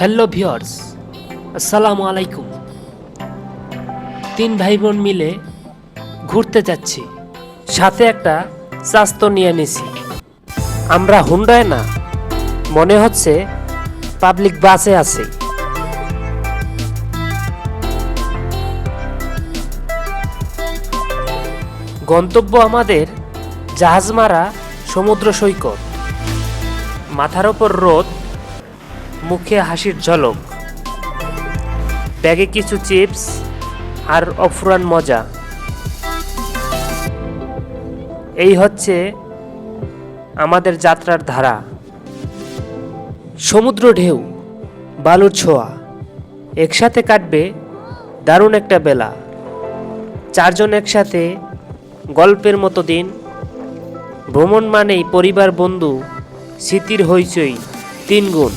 Hello viewers আসসালামু আলাইকুম তিন ভাই বোন মিলে ঘুরতে যাচ্ছি। সাথে একটা চাস্তো নিয়ে নিছি। আমরা হুন্ডায় না, মনে হচ্ছে পাবলিক বাসে আছি। গন্তব্য আমাদের জাহাজমারা সমুদ্র সৈকত। মাথার ওপর রোদ মুখে হাসির ঝলক। ব্যাগে কিছু চিপস আর অফুরান মজা। এই হচ্ছে আমাদের যাত্রার ধারা। সমুদ্র ঢেউ বালুর ছোঁয়া, একসাথে কাটবে দারুণ একটা বেলা। চারজন একসাথে গল্পের মতো দিন। ভ্রমণ মানেই পরিবার বন্ধু স্মৃতির হইচই তিন গুণ